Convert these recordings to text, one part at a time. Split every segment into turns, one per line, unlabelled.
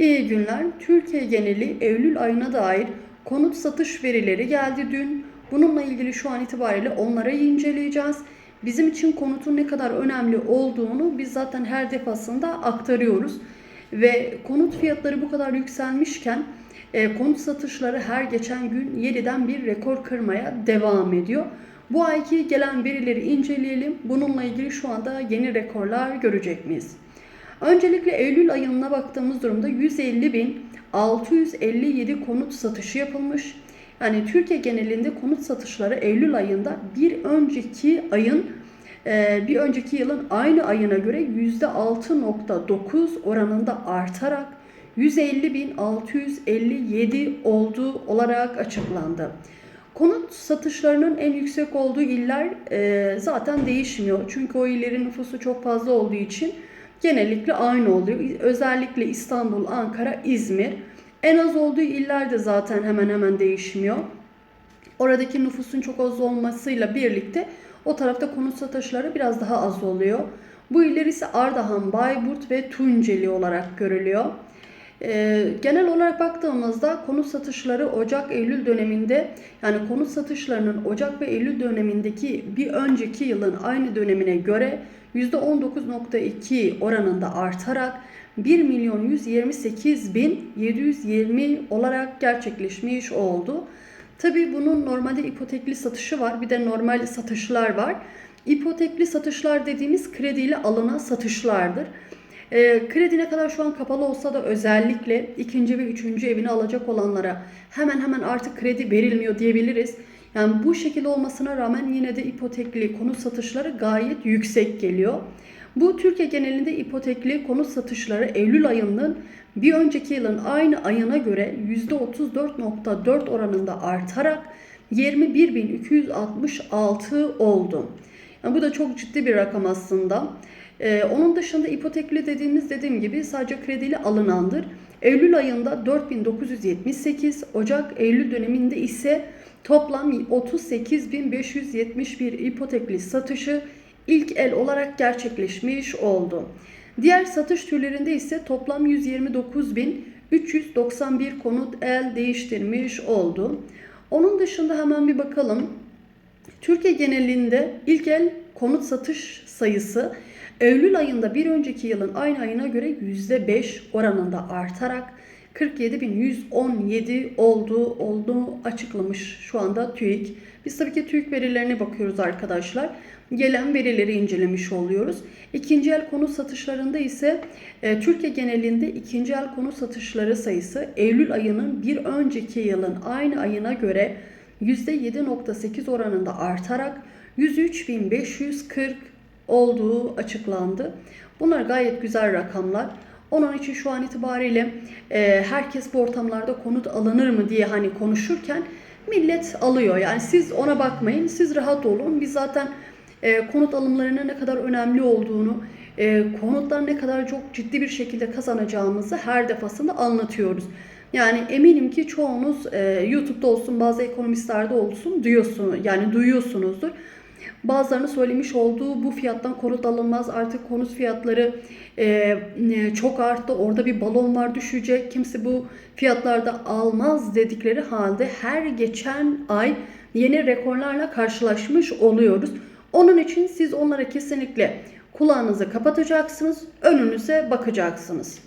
İyi günler. Türkiye geneli Eylül ayına dair konut satış verileri geldi dün. Bununla ilgili şu an itibariyle onları inceleyeceğiz. Bizim için konutun ne kadar önemli olduğunu biz zaten her defasında aktarıyoruz. Ve konut fiyatları bu kadar yükselmişken e, konut satışları her geçen gün yeniden bir rekor kırmaya devam ediyor. Bu ayki gelen verileri inceleyelim. Bununla ilgili şu anda yeni rekorlar görecek miyiz? Öncelikle Eylül ayına baktığımız durumda 150.657 konut satışı yapılmış. Yani Türkiye genelinde konut satışları Eylül ayında bir önceki ayın e, bir önceki yılın aynı ayına göre %6.9 oranında artarak 150.657 olduğu olarak açıklandı. Konut satışlarının en yüksek olduğu iller e, zaten değişmiyor. Çünkü o illerin nüfusu çok fazla olduğu için genellikle aynı oluyor. Özellikle İstanbul, Ankara, İzmir. En az olduğu iller de zaten hemen hemen değişmiyor. Oradaki nüfusun çok az olmasıyla birlikte o tarafta konut satışları biraz daha az oluyor. Bu iller ise Ardahan, Bayburt ve Tunceli olarak görülüyor. Ee, genel olarak baktığımızda konut satışları Ocak-Eylül döneminde yani konut satışlarının Ocak ve Eylül dönemindeki bir önceki yılın aynı dönemine göre %19.2 oranında artarak 1 milyon 128 bin 720 olarak gerçekleşmiş oldu. Tabi bunun normalde ipotekli satışı var bir de normal satışlar var. İpotekli satışlar dediğimiz krediyle alınan satışlardır. E, kredi ne kadar şu an kapalı olsa da özellikle ikinci ve üçüncü evini alacak olanlara hemen hemen artık kredi verilmiyor diyebiliriz. Yani bu şekilde olmasına rağmen yine de ipotekli konut satışları gayet yüksek geliyor. Bu Türkiye genelinde ipotekli konut satışları Eylül ayının bir önceki yılın aynı ayına göre %34.4 oranında artarak 21.266 oldu. Yani bu da çok ciddi bir rakam aslında. Ee, onun dışında ipotekli dediğimiz dediğim gibi sadece krediyle alınandır. Eylül ayında 4978, Ocak-Eylül döneminde ise toplam 38.571 ipotekli satışı ilk el olarak gerçekleşmiş oldu. Diğer satış türlerinde ise toplam 129.391 konut el değiştirmiş oldu. Onun dışında hemen bir bakalım. Türkiye genelinde ilk el konut satış sayısı Eylül ayında bir önceki yılın aynı ayına göre %5 oranında artarak 47.117 olduğu olduğu açıklamış şu anda TÜİK. Biz tabii ki TÜİK verilerine bakıyoruz arkadaşlar. Gelen verileri incelemiş oluyoruz. İkinci el konut satışlarında ise e, Türkiye genelinde ikinci el konut satışları sayısı Eylül ayının bir önceki yılın aynı ayına göre %7.8 oranında artarak 103.540 olduğu açıklandı. Bunlar gayet güzel rakamlar. Onun için şu an itibariyle e, herkes bu ortamlarda konut alınır mı diye hani konuşurken millet alıyor. Yani siz ona bakmayın, siz rahat olun. Biz zaten e, konut alımlarının ne kadar önemli olduğunu, e, konutlar ne kadar çok ciddi bir şekilde kazanacağımızı her defasında anlatıyoruz. Yani eminim ki çoğunuz e, YouTube'da olsun, bazı ekonomistlerde olsun duyuyorsun, yani duyuyorsunuzdur. Bazılarını söylemiş olduğu bu fiyattan konut alınmaz. Artık konut fiyatları e, çok arttı. Orada bir balon var düşecek. Kimse bu fiyatlarda almaz dedikleri halde her geçen ay yeni rekorlarla karşılaşmış oluyoruz. Onun için siz onlara kesinlikle kulağınızı kapatacaksınız, önünüze bakacaksınız.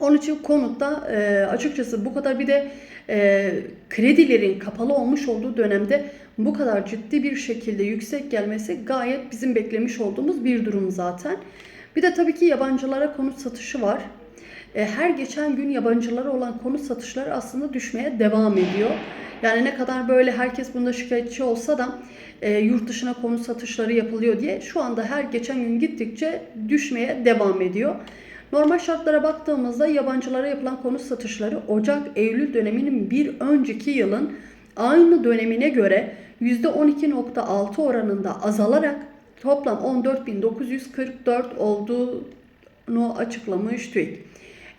Onun için konutta e, açıkçası bu kadar bir de e, kredilerin kapalı olmuş olduğu dönemde bu kadar ciddi bir şekilde yüksek gelmesi gayet bizim beklemiş olduğumuz bir durum zaten. Bir de tabii ki yabancılara konut satışı var. E, her geçen gün yabancılara olan konut satışları aslında düşmeye devam ediyor. Yani ne kadar böyle herkes bunda şikayetçi olsa da e, yurt dışına konut satışları yapılıyor diye şu anda her geçen gün gittikçe düşmeye devam ediyor. Normal şartlara baktığımızda yabancılara yapılan konut satışları Ocak-Eylül döneminin bir önceki yılın aynı dönemine göre %12.6 oranında azalarak toplam 14.944 olduğunu açıklamış TÜİK.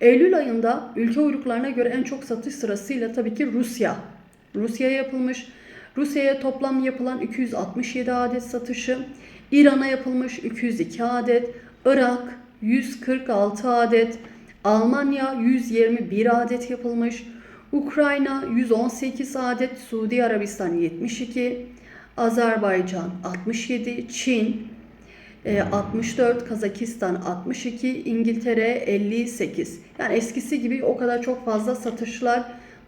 Eylül ayında ülke uyruklarına göre en çok satış sırasıyla tabii ki Rusya. Rusya'ya yapılmış. Rusya'ya toplam yapılan 267 adet satışı, İran'a yapılmış 202 adet, Irak 146 adet, Almanya 121 adet yapılmış. Ukrayna 118 adet, Suudi Arabistan 72, Azerbaycan 67, Çin e, 64, Kazakistan 62, İngiltere 58. Yani eskisi gibi o kadar çok fazla satışlar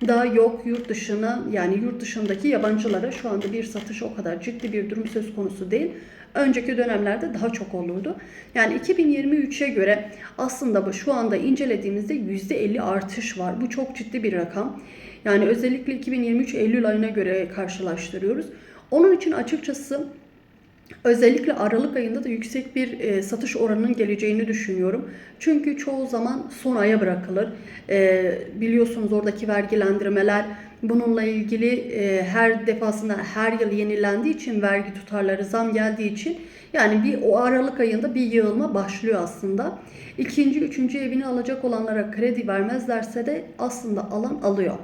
da yok yurt dışına yani yurt dışındaki yabancılara şu anda bir satış o kadar ciddi bir durum söz konusu değil. Önceki dönemlerde daha çok olurdu. Yani 2023'e göre aslında bu şu anda incelediğimizde %50 artış var. Bu çok ciddi bir rakam. Yani özellikle 2023 Eylül ayına göre karşılaştırıyoruz. Onun için açıkçası Özellikle Aralık ayında da yüksek bir e, satış oranının geleceğini düşünüyorum. Çünkü çoğu zaman son aya bırakılır. E, biliyorsunuz oradaki vergilendirmeler bununla ilgili e, her defasında her yıl yenilendiği için vergi tutarları zam geldiği için yani bir o Aralık ayında bir yığılma başlıyor aslında. İkinci, üçüncü evini alacak olanlara kredi vermezlerse de aslında alan alıyor.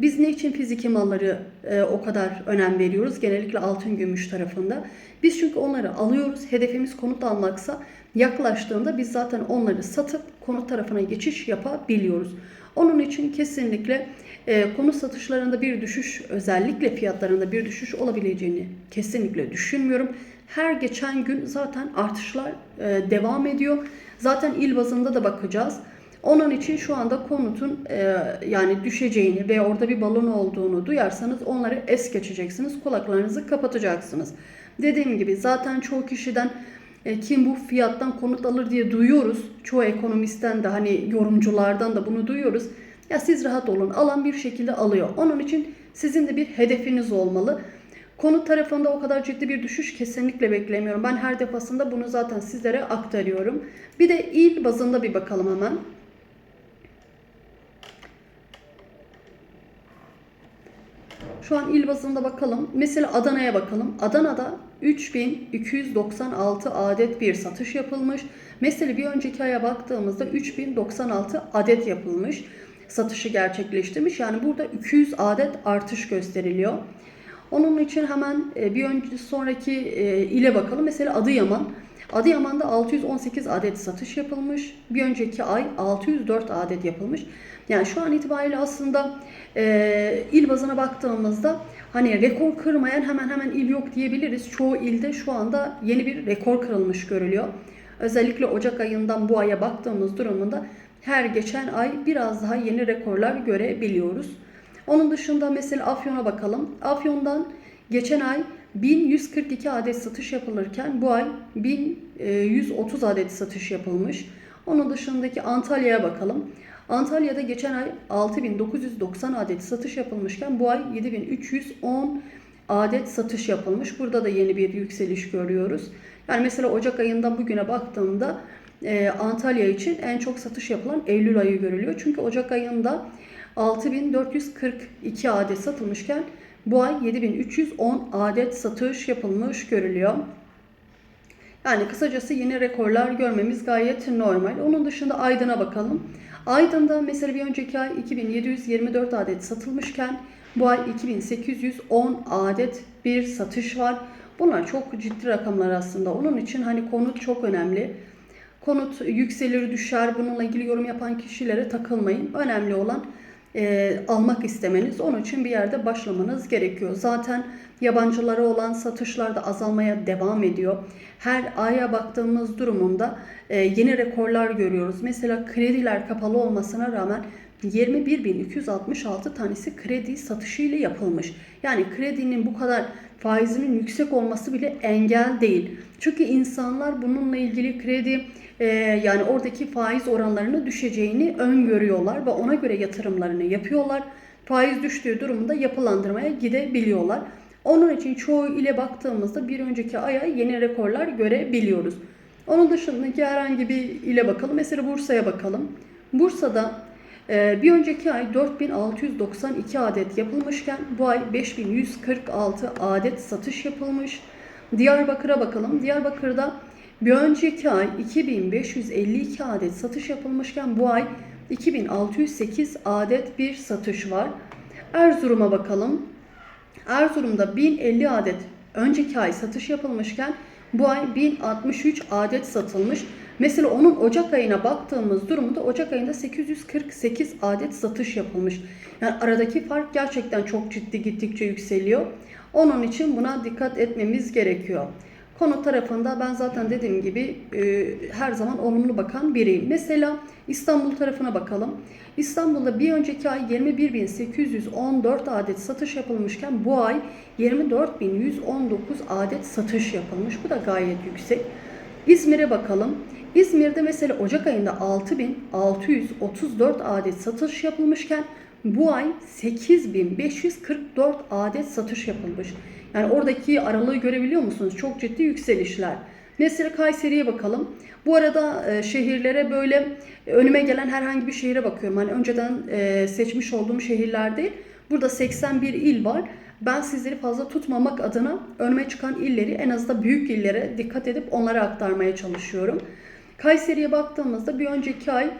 Biz ne için fiziki malları e, o kadar önem veriyoruz? Genellikle altın gümüş tarafında. Biz çünkü onları alıyoruz. Hedefimiz konut almaksa yaklaştığında biz zaten onları satıp konut tarafına geçiş yapabiliyoruz. Onun için kesinlikle e, konut satışlarında bir düşüş, özellikle fiyatlarında bir düşüş olabileceğini kesinlikle düşünmüyorum. Her geçen gün zaten artışlar e, devam ediyor. Zaten il bazında da bakacağız. Onun için şu anda konutun e, yani düşeceğini ve orada bir balon olduğunu duyarsanız onları es geçeceksiniz. Kulaklarınızı kapatacaksınız. Dediğim gibi zaten çoğu kişiden e, kim bu fiyattan konut alır diye duyuyoruz. Çoğu ekonomistten de hani yorumculardan da bunu duyuyoruz. Ya siz rahat olun. Alan bir şekilde alıyor. Onun için sizin de bir hedefiniz olmalı. Konut tarafında o kadar ciddi bir düşüş kesinlikle beklemiyorum. Ben her defasında bunu zaten sizlere aktarıyorum. Bir de il bazında bir bakalım hemen. Şu an il bazında bakalım. Mesela Adana'ya bakalım. Adana'da 3296 adet bir satış yapılmış. Mesela bir önceki aya baktığımızda 3096 adet yapılmış. Satışı gerçekleştirmiş. Yani burada 200 adet artış gösteriliyor. Onun için hemen e, bir önceki sonraki e, ile bakalım. Mesela Adıyaman. Adıyaman'da 618 adet satış yapılmış. Bir önceki ay 604 adet yapılmış. Yani şu an itibariyle aslında e, il bazına baktığımızda hani rekor kırmayan hemen hemen il yok diyebiliriz. Çoğu ilde şu anda yeni bir rekor kırılmış görülüyor. Özellikle Ocak ayından bu aya baktığımız durumunda her geçen ay biraz daha yeni rekorlar görebiliyoruz. Onun dışında mesela Afyon'a bakalım. Afyon'dan geçen ay 1142 adet satış yapılırken bu ay 1130 adet satış yapılmış. Onun dışındaki Antalya'ya bakalım. Antalya'da geçen ay 6990 adet satış yapılmışken bu ay 7310 adet satış yapılmış. Burada da yeni bir yükseliş görüyoruz. Yani mesela Ocak ayından bugüne baktığımda e, Antalya için en çok satış yapılan Eylül ayı görülüyor. Çünkü Ocak ayında 6442 adet satılmışken bu ay 7310 adet satış yapılmış görülüyor. Yani kısacası yeni rekorlar görmemiz gayet normal. Onun dışında Aydın'a bakalım. Aydın'da mesela bir önceki ay 2724 adet satılmışken bu ay 2810 adet bir satış var. Bunlar çok ciddi rakamlar aslında. Onun için hani konut çok önemli. Konut yükselir düşer bununla ilgili yorum yapan kişilere takılmayın. Önemli olan e, almak istemeniz. Onun için bir yerde başlamanız gerekiyor. Zaten yabancılara olan satışlar da azalmaya devam ediyor. Her aya baktığımız durumunda e, yeni rekorlar görüyoruz. Mesela krediler kapalı olmasına rağmen 21.266 tanesi kredi satışı ile yapılmış. Yani kredinin bu kadar faizinin yüksek olması bile engel değil. Çünkü insanlar bununla ilgili kredi e, yani oradaki faiz oranlarını düşeceğini öngörüyorlar ve ona göre yatırımlarını yapıyorlar. Faiz düştüğü durumda yapılandırmaya gidebiliyorlar. Onun için çoğu ile baktığımızda bir önceki aya yeni rekorlar görebiliyoruz. Onun dışındaki herhangi bir ile bakalım. Mesela Bursa'ya bakalım. Bursa'da e, bir önceki ay 4692 adet yapılmışken bu ay 5146 adet satış yapılmış. Diyarbakır'a bakalım. Diyarbakır'da bir önceki ay 2552 adet satış yapılmışken bu ay 2608 adet bir satış var. Erzurum'a bakalım. Erzurum'da 1050 adet önceki ay satış yapılmışken bu ay 1063 adet satılmış. Mesela onun Ocak ayına baktığımız durumda Ocak ayında 848 adet satış yapılmış. Yani aradaki fark gerçekten çok ciddi gittikçe yükseliyor. Onun için buna dikkat etmemiz gerekiyor. Konu tarafında ben zaten dediğim gibi e, her zaman olumlu bakan biriyim. Mesela İstanbul tarafına bakalım. İstanbul'da bir önceki ay 21.814 adet satış yapılmışken bu ay 24.119 adet satış yapılmış. Bu da gayet yüksek. İzmir'e bakalım. İzmir'de mesela Ocak ayında 6.634 adet satış yapılmışken bu ay 8.544 adet satış yapılmış. Yani oradaki aralığı görebiliyor musunuz? Çok ciddi yükselişler. Mesela Kayseri'ye bakalım. Bu arada e, şehirlere böyle önüme gelen herhangi bir şehire bakıyorum. Hani önceden e, seçmiş olduğum şehirler değil. Burada 81 il var. Ben sizleri fazla tutmamak adına önüme çıkan illeri en azından büyük illere dikkat edip onlara aktarmaya çalışıyorum. Kayseri'ye baktığımızda bir önceki ay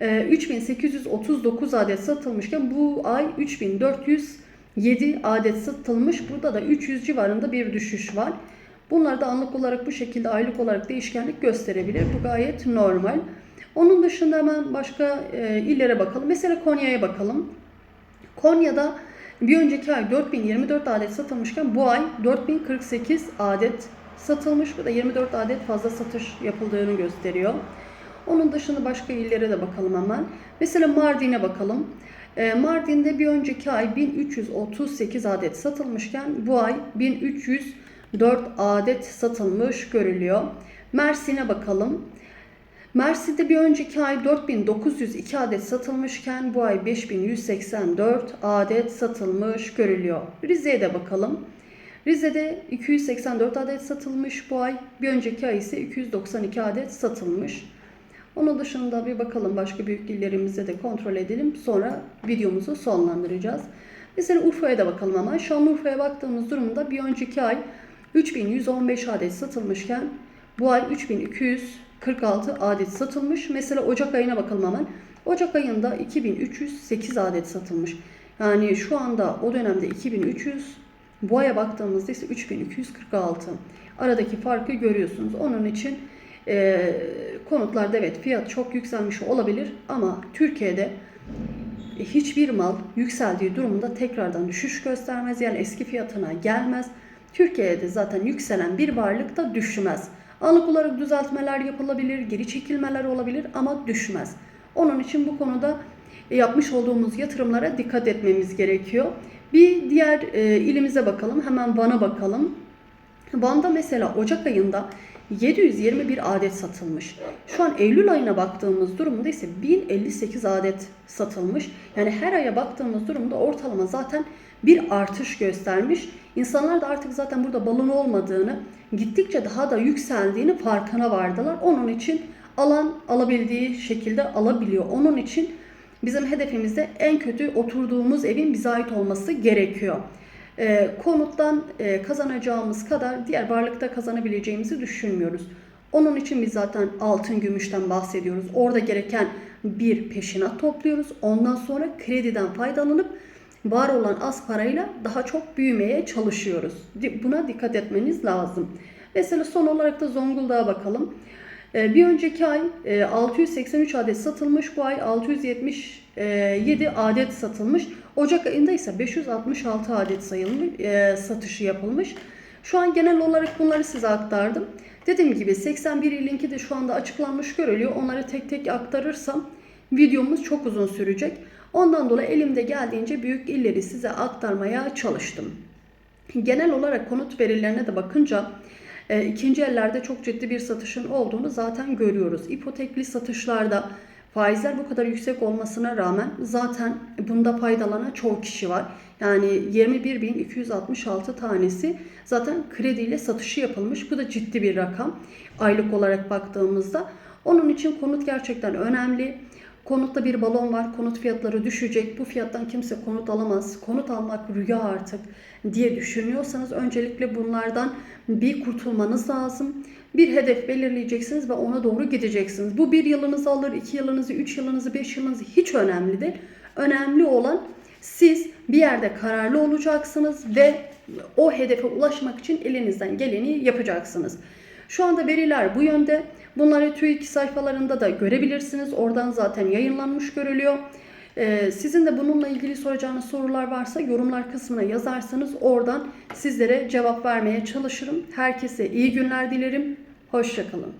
e, 3839 adet satılmışken bu ay 3407 adet satılmış. Burada da 300 civarında bir düşüş var. Bunlar da anlık olarak bu şekilde aylık olarak değişkenlik gösterebilir. Bu gayet normal. Onun dışında hemen başka e, illere bakalım. Mesela Konya'ya bakalım. Konya'da bir önceki ay 4024 adet satılmışken bu ay 4048 adet satılmış. Bu da 24 adet fazla satış yapıldığını gösteriyor. Onun dışında başka illere de bakalım hemen. Mesela Mardin'e bakalım. E, Mardin'de bir önceki ay 1338 adet satılmışken bu ay 1304 adet satılmış görülüyor. Mersin'e bakalım. Mersin'de bir önceki ay 4902 adet satılmışken bu ay 5184 adet satılmış görülüyor. Rize'ye de bakalım. Rize'de 284 adet satılmış bu ay. Bir önceki ay ise 292 adet satılmış. Onun dışında bir bakalım başka büyük illerimize de kontrol edelim. Sonra videomuzu sonlandıracağız. Mesela Urfa'ya da bakalım hemen. Şanlıurfa'ya baktığımız durumda bir önceki ay 3115 adet satılmışken bu ay 3246 adet satılmış. Mesela Ocak ayına bakalım hemen. Ocak ayında 2308 adet satılmış. Yani şu anda o dönemde 2300, bu aya baktığımızda ise 3246. Aradaki farkı görüyorsunuz. Onun için e, konutlarda evet fiyat çok yükselmiş olabilir ama Türkiye'de hiçbir mal yükseldiği durumda tekrardan düşüş göstermez. Yani eski fiyatına gelmez. Türkiye'de zaten yükselen bir varlık da düşmez. Anlık olarak düzeltmeler yapılabilir, geri çekilmeler olabilir ama düşmez. Onun için bu konuda yapmış olduğumuz yatırımlara dikkat etmemiz gerekiyor. Bir diğer e, ilimize bakalım. Hemen Van'a bakalım. Van'da mesela Ocak ayında 721 adet satılmış. Şu an Eylül ayına baktığımız durumda ise 1058 adet satılmış. Yani her aya baktığımız durumda ortalama zaten bir artış göstermiş. İnsanlar da artık zaten burada balon olmadığını, gittikçe daha da yükseldiğini farkına vardılar. Onun için alan alabildiği şekilde alabiliyor. Onun için bizim hedefimizde en kötü oturduğumuz evin bize ait olması gerekiyor. E, konuttan e, kazanacağımız kadar diğer varlıkta kazanabileceğimizi düşünmüyoruz. Onun için biz zaten altın gümüşten bahsediyoruz. Orada gereken bir peşinat topluyoruz. Ondan sonra krediden faydalanıp var olan az parayla daha çok büyümeye çalışıyoruz. Buna dikkat etmeniz lazım. Mesela son olarak da Zonguldak'a bakalım. Bir önceki ay 683 adet satılmış. Bu ay 677 adet satılmış. Ocak ayında ise 566 adet sayılmış, satışı yapılmış. Şu an genel olarak bunları size aktardım. Dediğim gibi 81 ilinki de şu anda açıklanmış görülüyor. Onları tek tek aktarırsam videomuz çok uzun sürecek. Ondan dolayı elimde geldiğince büyük illeri size aktarmaya çalıştım. Genel olarak konut verilerine de bakınca e, ikinci ellerde çok ciddi bir satışın olduğunu zaten görüyoruz. İpotekli satışlarda faizler bu kadar yüksek olmasına rağmen zaten bunda faydalanan çok kişi var. Yani 21.266 tanesi zaten krediyle satışı yapılmış. Bu da ciddi bir rakam aylık olarak baktığımızda. Onun için konut gerçekten önemli. Konutta bir balon var. Konut fiyatları düşecek. Bu fiyattan kimse konut alamaz. Konut almak rüya artık diye düşünüyorsanız öncelikle bunlardan bir kurtulmanız lazım. Bir hedef belirleyeceksiniz ve ona doğru gideceksiniz. Bu bir yılınızı alır, iki yılınızı, üç yılınızı, beş yılınızı hiç önemli değil. Önemli olan siz bir yerde kararlı olacaksınız ve o hedefe ulaşmak için elinizden geleni yapacaksınız. Şu anda veriler bu yönde. Bunları TÜİK sayfalarında da görebilirsiniz. Oradan zaten yayınlanmış görülüyor. Ee, sizin de bununla ilgili soracağınız sorular varsa yorumlar kısmına yazarsanız oradan sizlere cevap vermeye çalışırım. Herkese iyi günler dilerim. Hoşçakalın.